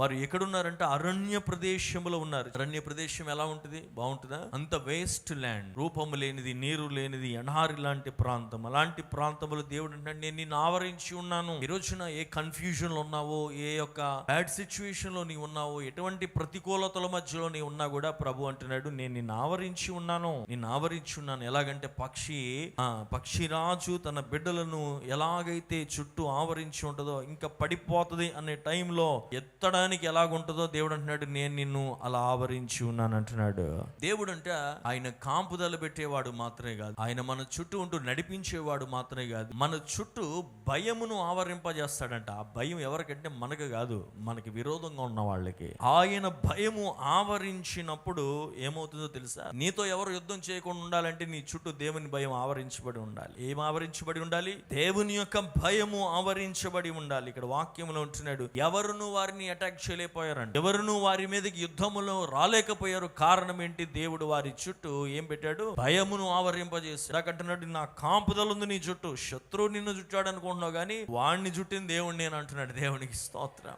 వారు ఎక్కడున్నారంటే అరణ్య ప్రదేశంలో ఉన్నారు. అరణ్య ప్రదేశం ఎలా ఉంటుంది? బాగుంటుందా? అంత వేస్ట్ ల్యాండ్ రూపము లేనిది నీరు లేనిది ఎనహారి లాంటి ప్రాంతం. అలాంటి ప్రాంతములో దేవుడు అంటే నేను నిన్ను ఆవరించి ఉన్నాను. ఈ రోజున ఏ కన్ఫ్యూజన్లో ఉన్నావో ఏ యొక్క బ్యాడ్ సిచ్యువేషన్లో నీ ఉన్నావో ఎటువంటి ప్రతికూలతల మధ్యలో నీ ఉన్నా కూడా ప్రభు అంటున్నాడు నేను నిన్ను ఆవరించి ఉన్నాను. నిన్ను ఆవరించి ఉన్నాను. ఎలాగంటే పక్షి ఆ పక్షిరాజు తన బిడ్డలను ఎలాగైతే చుట్టూ ఆవరించి ఉంటుందో ఇంకా పడిపోతుంది అనే టైంలో చూడడానికి ఎలాగుంటుందో దేవుడు అంటున్నాడు నేను నిన్ను అలా ఆవరించి ఉన్నాను అంటున్నాడు. దేవుడు అంటే ఆయన కాంపుదల పెట్టేవాడు మాత్రమే కాదు. ఆయన మన చుట్టూ ఉంటూ నడిపించేవాడు మాత్రమే కాదు. మన చుట్టూ భయమును ఆవరింపజేస్తాడంట. ఆ భయం ఎవరికంటే మనకు కాదు. మనకి విరోధంగా ఉన్న వాళ్ళకి. ఆయన భయము ఆవరించినప్పుడు ఏమవుతుందో తెలుసా? నీతో ఎవరు యుద్ధం చేయకుండా ఉండాలంటే నీ చుట్టూ దేవుని భయం ఆవరించబడి ఉండాలి. ఏం ఆవరించబడి ఉండాలి? దేవుని యొక్క భయము ఆవరించబడి ఉండాలి. ఇక్కడ వాక్యంలో ఉంటున్నాడు ఎవరును వారిని అటాక్ చేయలేకపోయారంట. ఎవరును వారి మీదకి యుద్ధములో రాలేకపోయారు. కారణం ఏంటి? దేవుడు వారి చుట్టూ ఏం పెట్టాడు? భయమును ఆవరింపజేసి అంటున్నాడు నా కాంపుదల ఉంది నీ చుట్టూ శత్రువు నిన్ను చుట్టాడు అనుకుంటున్నావు కానీ వాడిని చుట్టిన దేవుడు. నేను అంటున్నాడు దేవునికి స్తోత్రం.